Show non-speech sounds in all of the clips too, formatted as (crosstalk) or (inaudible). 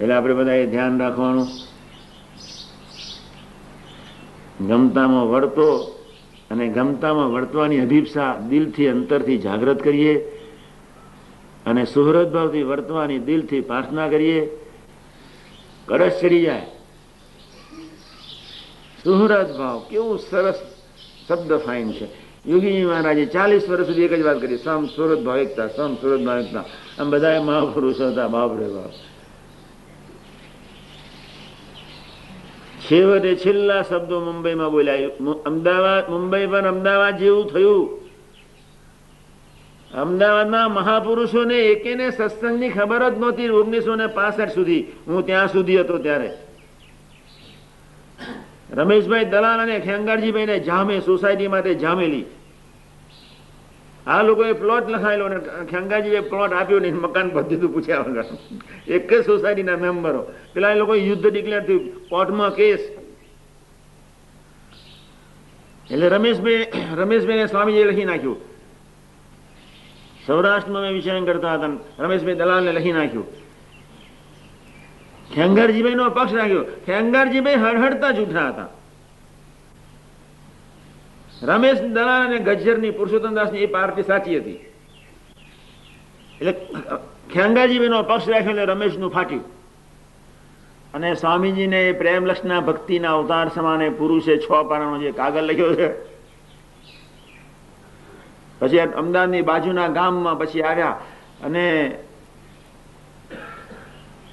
એટલે આપણે બધા ધ્યાન રાખવાનું. ગમતામાં વળતો અને ગમતામાં વર્તવાની અભિપ્સા દિલથી અંતરથી જાગૃત કરીએ અને સુહૃદભાવથી વર્તવાની દિલથી પ્રાર્થના કરીએ. કળશ ચડી જાય. સુહૃદ ભાવ કેવું સરસ શબ્દ ફાઇન છે. યોગીજી મહારાજે ચાલીસ વર્ષ સુધી એક જ વાત કરી, સમ સુરત ભાવિકતા સમ સુરત ભાવિકતા આમ બધા મહાપુરુષો હતા બાપ રે બાપ. છેવટે છેલ્લા શબ્દો મુંબઈમાં બોલાયું. અમદાવાદ મુંબઈ પણ અમદાવાદ જેવું થયું. અમદાવાદના મહાપુરુષોને એકેને સત્સંગની ખબર જ નહોતી ઓગણીસો ને પાસઠ સુધી. હું ત્યાં સુધી હતો ત્યારે. રમેશભાઈ દલાલ અને ખેંગારજીભાઈ ને જામે સોસાયટી માટે જામેલી. આ લોકોએ પ્લોટ લખાયેલો ને ખેંગાજીએ પ્લોટ આપ્યો નહીં મકાન પદ્ધતિ પૂછ્યા વગર. એક જ સોસાયટીના મેમ્બરો પેલા એ લોકો યુદ્ધ ડિક્લેર થયું, કોર્ટમાં કેસ. એટલે રમેશભાઈ રમેશભાઈને સ્વામીજીએ લખી નાખ્યું. સૌરાષ્ટ્રમાં મેં વિચારણ કરતા હતા રમેશભાઈ દલાલને લખી નાખ્યું. ખેંગારજીભાઈ નો પક્ષ રાખ્યો. ખેંગારજીભાઈ હડહડતા જૂઠા હતા. રમેશ દલાલ અને ગજ્જરની પુરુષોત્તમ દાસની એ પાર્ટી સાચી હતી. એટલે ખેંગાજીભાઈ નો પક્ષ રાખ્યો એટલે રમેશનું ફાટ્યું. અને સ્વામીજીને પ્રેમ લક્ષના ભક્તિના અવતાર સમાને પુરુષે છ પાનાનો જે કાગળ લખ્યો છે. પછી અમદાવાદની બાજુના ગામમાં પછી આવ્યા અને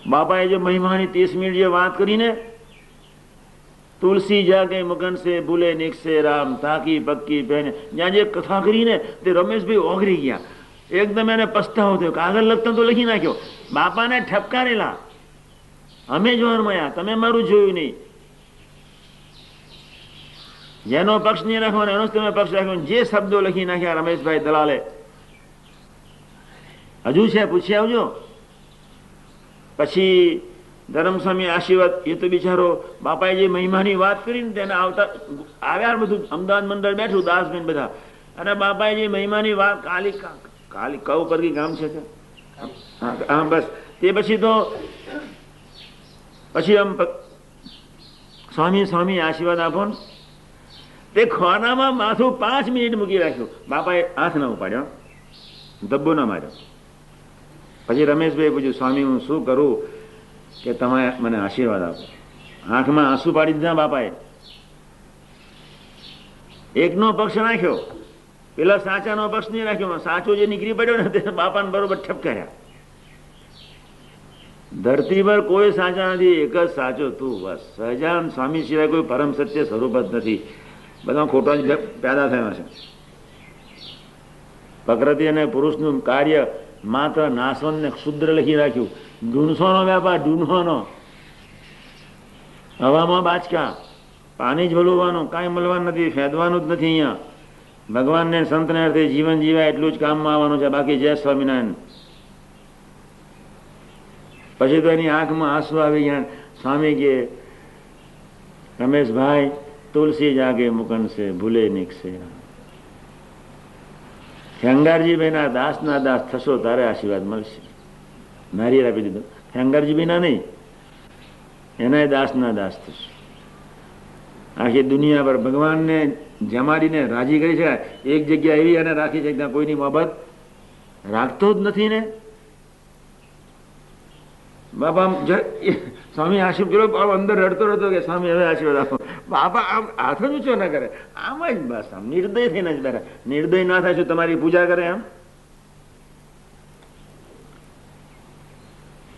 બાપાએ જે મહિમાની ત્રીસ મિનિટ જે વાત કરીને તુલસી જાગે મગન સે, ભૂલે નીકસે રામ તાકી પક્કી પહેને. જ્યાં જે કથા કરીને તે રમેશભાઈ ઓગરી ગયા. એકદમ એને પસ્તાવો થયો કાગળ લખતા તો લખી નાખ્યો. બાપાને ઠપકારેલા. અમે જ મળ્યા તમે મારું જોયું નહીં. જેનો પક્ષ નહીં રાખવાનો, એનો તમે પક્ષ રાખ્યો. જે શબ્દો લખી નાખ્યા રમેશભાઈ દલાલે. હજુ છે, પૂછી આવજો. પછી ધરમસ્વામી આશીર્વાદ, એ તો બિચારો બાપાએ જે મહિમાની વાત કરીને તેને આવતા આવ્યા બધું, અમદાવાદ મંડળ બેઠું, દાસબેન બધા. અને બાપાએ જે મહિમાની વાત, કાલી કાલી કઉ પરથી ગામ છે હા બસ. તે પછી તો, પછી આમ સ્વામી સ્વામી આશીર્વાદ આપો ને. તે ખોનામાં માથું પાંચ મિનિટ મૂકી રાખ્યું. બાપાએ હાથ ના ઉપાડ્યો. ધબ્બો ના માર્યો. પછી રમેશભાઈ પૂછ્યું, સ્વામી, હું શું કરું? કે તમે મને આશીર્વાદ આપો. આંખમાં આંસુ પાડી દીધા બાપાએ. એકનો પક્ષ નાખ્યો. પેલા સાચાનો પક્ષ નહીં રાખ્યો સાચો જે નીકળી પડ્યો ને તે બાપાને બરોબર ઠપકાર્યા. ધરતી પર કોઈ સાચા નથી, એક જ સાચો તું, બસ. સહજાન સ્વામી સિવાય કોઈ પરમ સત્ય સ્વરૂપ જ નથી. બધા ખોટા જ પેદા થયા છે. પ્રકૃતિ અને પુરુષનું કાર્ય માત્ર નાસવન ને ક્ષુદ્ર લખી રાખ્યું. ઢૂંઢસોનો વ્યાપાર ઢૂંઢવાનો હવામાં બાચકા પાણી જ ભલવવાનું કાંઈ મળવાનું નથી, ફેદવાનું જ નથી અહીંયા. ભગવાનને, સંતને અર્થે જીવન જીવાય એટલું જ કામમાં આવવાનું છે. બાકી જય સ્વામિનારાયણ. પછી તો એની આંખમાં આંસુ આવી ગયા. સ્વામી કે, રમેશભાઈ, તુલસી જાગે, મુકનશે, ભૂલે નીકશે. ખેંગારજીભાઈના દાસના દાસ થશો તારે આશીર્વાદ મળશે. નારિયેર આપી દીધું. ખેંગારજીભાઈના નહીં એના દાસના દાસ થશે. આખી દુનિયા પર ભગવાનને જમાડીને રાજી કરી છે એક જગ્યા એવી અને રાખી છે ત્યાં કોઈની બાબત રાખતો જ નથી ને? બાપા સ્વામી આશીર્વાદ પેલો અંદર રડતો રડતો કે, સ્વામી, હવે આશીર્વાદ આપો. બાપા, આમ હાથ જ ઊંચો ના કરે. આમ જ બસ, આમ નિર્દય થઈને જ બેઠા. નિર્દય ના થાય શું તમારી પૂજા કરે આમ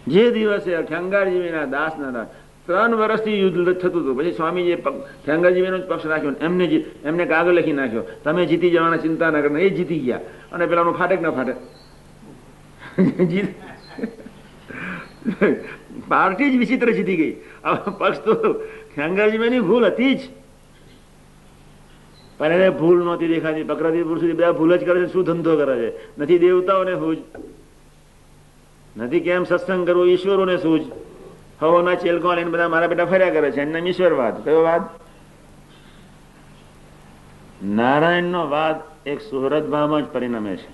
જે દિવસે ખેંગારજીવીના દાસના દાસ ત્રણ વર્ષથી યુદ્ધ થતું હતું. પછી સ્વામીજીએ ખેંગારજીવીનો જ પક્ષ રાખ્યો એમને એમને કાગળ લખી નાખ્યો. તમે જીતી જવાના, ચિંતા ના કરે. એ જીતી ગયા. અને પેલાનું ફાટક ના ફાટક (laughs) જીત પાર્ટી જ વિચિત્ર જીતી ગઈ. પક્ષ તો ખેંગારજીભાઈની ભૂલ હતી જ. પણ એને ભૂલ નહોતી દેખાતી. પ્રકૃતિ પુરુષ બધા ભૂલ જ કરે છે, શું ધંધો કરે છે? નથી દેવતાઓને સૂજ નથી કેમ સત્સંગ કરવો, ઈશ્વરોને સૂજ હવોના ચેલકો લઈને બધા મારા બેટા ફર્યા કરે છે. એમના ઈશ્વરવાદ કયો વાદ? નારાયણનો વાદ એક સુહૃદ ભાવમાં જ પરિણમે છે.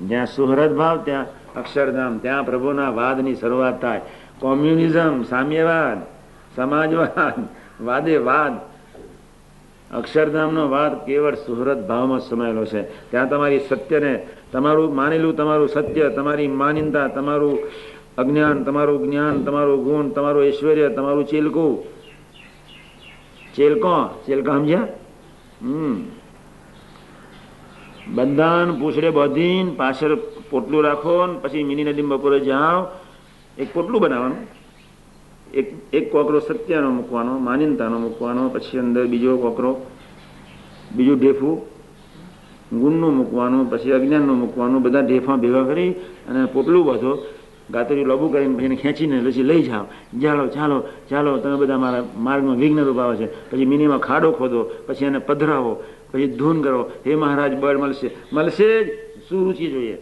જ્યાં સુહરદ ભાવ ત્યાં અક્ષરધામ. ત્યાં પ્રભુના વાદની શરૂઆત થાય. કોમ્યુનિઝમ, સામ્યવાદ, સમાજવાદ વાદે વાદ અક્ષરધામનો વાદ કેવળ સુહૃદ ભાવમાં સમાયેલો છે. ત્યાં તમારી સત્યને, તમારું માનેલું તમારું સત્ય, તમારી માનિંદા તમારું અજ્ઞાન, તમારું જ્ઞાન, તમારું ગુણ, તમારું ઐશ્વર્ય, તમારું ચેલકું. ચેલકો, ચેલકા સમજ્યા? હમ. બધાને, પૂછડે બધીને, પાછળ પોટલું રાખો પછી મિની નદીમાં બપોરે જાઓ. એક પોટલું બનાવવાનું. એક એક કોકરો સત્યનો મૂકવાનો માન્યતાનો મૂકવાનો, પછી અંદર બીજો કોકરો, બીજું ઢેફું, ગુણનું મૂકવાનું, પછી અજ્ઞાનનું મૂકવાનું, બધા ઢેફાં ભેગા કરી અને પોટલું બધો ગાતરી લોબુ કરીને પછી ખેંચીને પછી લઈ જાઓ. ચાલો ચાલો ચાલો, તમે બધા મારા માર્ગમાં વિઘ્ન રૂપ આવે છે. પછી મિનીમાં ખાડો ખોદો, પછી એને પધરાવો. પછી ધૂન કરો. હે મહારાજ બળ મળશે. મળશે જ. શું રુચિ જોઈએ?